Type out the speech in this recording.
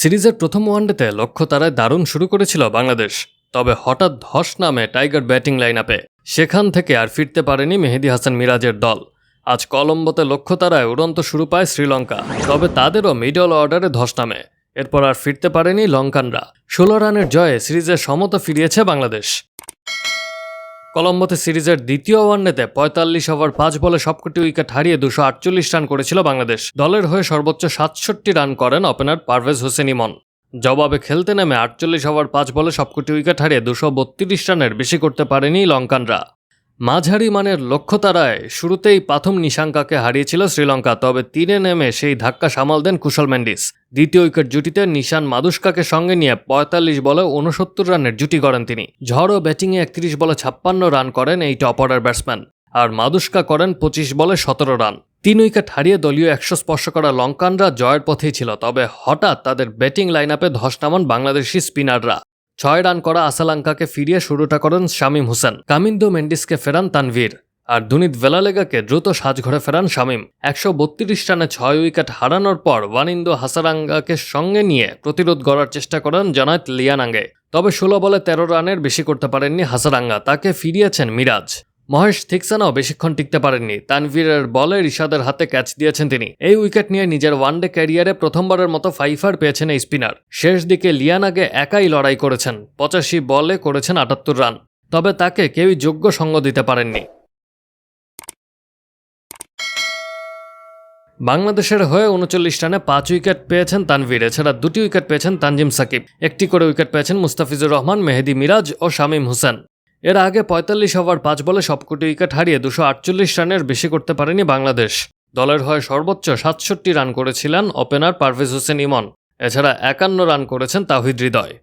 সিরিজের প্রথম ওয়ানডেতে লক্ষ্য তারায় দারুণ শুরু করেছিল বাংলাদেশ, তবে হঠাৎ ধস নামে টাইগার ব্যাটিং লাইন আপে সেখান থেকে আর ফিরতে পারেনি মেহেদি হাসান মিরাজের দল। আজ কলম্বোতে লক্ষ্য তারায় উড়ন্ত শুরু পায় শ্রীলঙ্কা, তবে তাদেরও মিডল অর্ডারে ধস নামে। এরপর আর ফিরতে পারেনি লঙ্কানরা। ষোলো রানের জয়ে সিরিজে সমতা ফিরিয়েছে বাংলাদেশ। কলম্বোতে সিরিজের দ্বিতীয় ওয়ানডেতে পঁয়তাল্লিশ ওভার, পাঁচ বলে সবকটি উইকেট হারিয়ে দুশো আটচল্লিশ রান করেছিল বাংলাদেশ। দলের হয়ে সর্বোচ্চ সাতষট্টি রান করেন ওপেনার পারভেজ হোসেন ইমন। জবাবে খেলতে নেমে আটচল্লিশ ওভার, পাঁচ বলে সবকটি উইকেট হারিয়ে দুশো বত্রিশ রানের বেশি করতে পারেনি লঙ্কানরা। মাঝারি মানের লক্ষ্য তারায় শুরুতেই প্রথম নিশাঙ্কাকে হারিয়েছিল শ্রীলঙ্কা, তবে তীরে নেমে সেই ধাক্কা সামাল দেন কুশল ম্যান্ডিস দ্বিতীয় উইকেট জুটিতে নিশান মাদুস্কাকে সঙ্গে নিয়ে পঁয়তাল্লিশ বলে উনসত্তর রানের জুটি করেন তিনি। ঝড় ব্যাটিংয়ে একত্রিশ বলে ছাপ্পান্ন রান করেন এই টপ অর্ডার ব্যাটসম্যান, আর মাদুস্কা করেন পঁচিশ বলে সতেরো রান। তিন উইকেট হারিয়ে দলীয় একশো স্পর্শ করা লঙ্কানরা জয়ের পথেই ছিল, তবে হঠাৎ তাদের ব্যাটিং লাইন আপে ধস নামান বাংলাদেশি স্পিনাররা। ছয় রান করা আসালাঙ্কাকে ফিরিয়ে শুরুটা করেন শামীম হোসেন। কামিন্দো মেন্ডিসকে ফেরান তানভীর। আর দুনিত ভেলালেগাকে দ্রুত সাজঘরে ফেরান শামীম। একশো বত্রিশ রানে ছয় উইকেট হারানোর পর ওয়ানিন্দো হাসারাঙ্গাকে সঙ্গে নিয়ে প্রতিরোধ গড়ার চেষ্টা করেন জানায়ত লিয়ানাঙ্গে। তবে ষোলো বলে তেরো রানের বেশি করতে পারেননি হাসারাঙ্গা, তাকে ফিরিয়েছেন মিরাজ। মহেশ থিকসানাও বেশিক্ষণ টিকতে পারেননি। তানভীরের বলে রিশাদের হাতে ক্যাচ দিয়েছেন তিনি। এই উইকেট নিয়ে নিজের ওয়ানডে ক্যারিয়ারে প্রথমবারের মতো ফাইফার পেয়েছেন এই স্পিনার। শেষ দিকে লিয়ানাগে একাই লড়াই করেছেন। পঁচাশি বলে করেছেন আটাত্তর রান। তবে তাকে কেউই যোগ্য সঙ্গ দিতে পারেননি। বাংলাদেশের হয়ে উনচল্লিশ রানে পাঁচ উইকেট পেয়েছেন তানভীর। এছাড়া দুটি উইকেট পেয়েছেন তানজিম সাকিব। একটি করে উইকেট পেয়েছেন মুস্তাফিজুর রহমান, মেহেদি মিরাজ ও শামীম হোসেন। এর আগে পঁয়তাল্লিশ ওভার পাঁচ বলে সবকটি উইকেট হারিয়ে দুশো আটচল্লিশ রানের বেশি করতে পারেনি বাংলাদেশ। দলের হয়ে সর্বোচ্চ সাতষট্টি রান করেছিলেন ওপেনার পারভেজ হোসেন ইমন। এছাড়া একান্ন রান করেছেন তাহিদ হৃদয়।